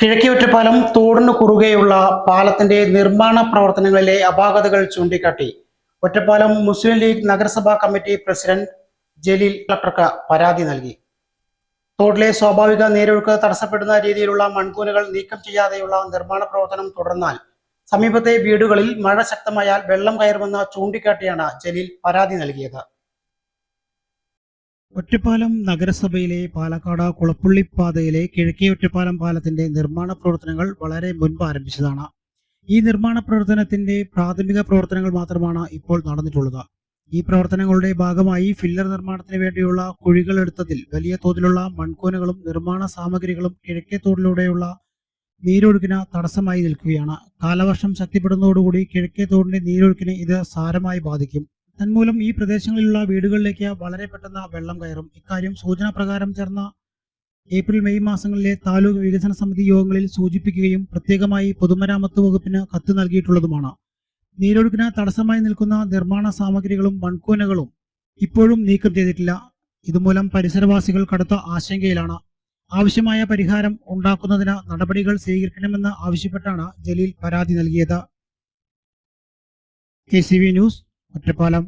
കിഴക്കേ ഒറ്റപ്പാലം തോടിന് കുറുകെയുള്ള പാലത്തിന്റെ നിർമ്മാണ പ്രവർത്തനങ്ങളിലെ അപാകതകൾ ചൂണ്ടിക്കാട്ടി. ഒറ്റപ്പാലം മുസ്ലിം ലീഗ് നഗരസഭാ കമ്മിറ്റി പ്രസിഡന്റ് ജലീൽ കളക്ടർക്ക് പരാതി നൽകി. തോട്ടിലെ സ്വാഭാവിക നീരൊഴുക്ക് തടസ്സപ്പെടുന്ന രീതിയിലുള്ള മൺകൂനുകൾ നീക്കം ചെയ്യാതെയുള്ള നിർമ്മാണ പ്രവർത്തനം തുടർന്നാൽ സമീപത്തെ വീടുകളിൽ മഴ ശക്തമായാൽ വെള്ളം കയറുമെന്ന് ചൂണ്ടിക്കാട്ടിയാണ് ജലീൽ പരാതി നൽകിയത്. ഒറ്റപ്പാലം നഗരസഭയിലെ പാലക്കാട് കുളപ്പുള്ളിപ്പാതയിലെ കിഴക്കേ ഒറ്റപ്പാലം പാലത്തിന്റെ നിർമ്മാണ പ്രവർത്തനങ്ങൾ വളരെ മുൻപ് ആരംഭിച്ചതാണ്. ഈ നിർമ്മാണ പ്രവർത്തനത്തിന്റെ പ്രാഥമിക പ്രവർത്തനങ്ങൾ മാത്രമാണ് ഇപ്പോൾ നടന്നിട്ടുള്ളത്. ഈ പ്രവർത്തനങ്ങളുടെ ഭാഗമായി ഫില്ലർ നിർമ്മാണത്തിന് വേണ്ടിയുള്ള കുഴികൾ എടുത്തതിൽ വലിയ തോതിലുള്ള മൺകൂനകളും നിർമ്മാണ സാമഗ്രികളും കിഴക്കേ തോടിലൂടെയുള്ള നീരൊഴുക്കിന് തടസ്സമായി നിൽക്കുകയാണ്. കാലവർഷം ശക്തിപ്പെടുന്നതോടുകൂടി കിഴക്കേ തോടിന്റെ നീരൊഴുക്കിനെ ഇത് സാരമായി ബാധിക്കും. തന്മൂലം ഈ പ്രദേശങ്ങളിലുള്ള വീടുകളിലേക്ക് വളരെ പെട്ടെന്ന് വെള്ളം കയറും. ഇക്കാര്യം സൂചന പ്രകാരം ചേർന്ന ഏപ്രിൽ മെയ് മാസങ്ങളിലെ താലൂക്ക് വികസന സമിതി യോഗങ്ങളിൽ സൂചിപ്പിക്കുകയും പ്രത്യേകമായി പൊതുമരാമത്ത് വകുപ്പിന് കത്ത് നൽകിയിട്ടുള്ളതുമാണ്. നീരൊഴുക്കിന് തടസ്സമായി നിൽക്കുന്ന നിർമ്മാണ സാമഗ്രികളും മൺകൂനകളും ഇപ്പോഴും നീക്കം ചെയ്തിട്ടില്ല. ഇതുമൂലം പരിസരവാസികൾ കടുത്ത ആശങ്കയിലാണ്. ആവശ്യമായ പരിഹാരം ഉണ്ടാക്കുന്നതിന് നടപടികൾ സ്വീകരിക്കണമെന്ന് ആവശ്യപ്പെട്ടാണ് ജലീൽ പരാതി നൽകിയത്. K news Ottapalam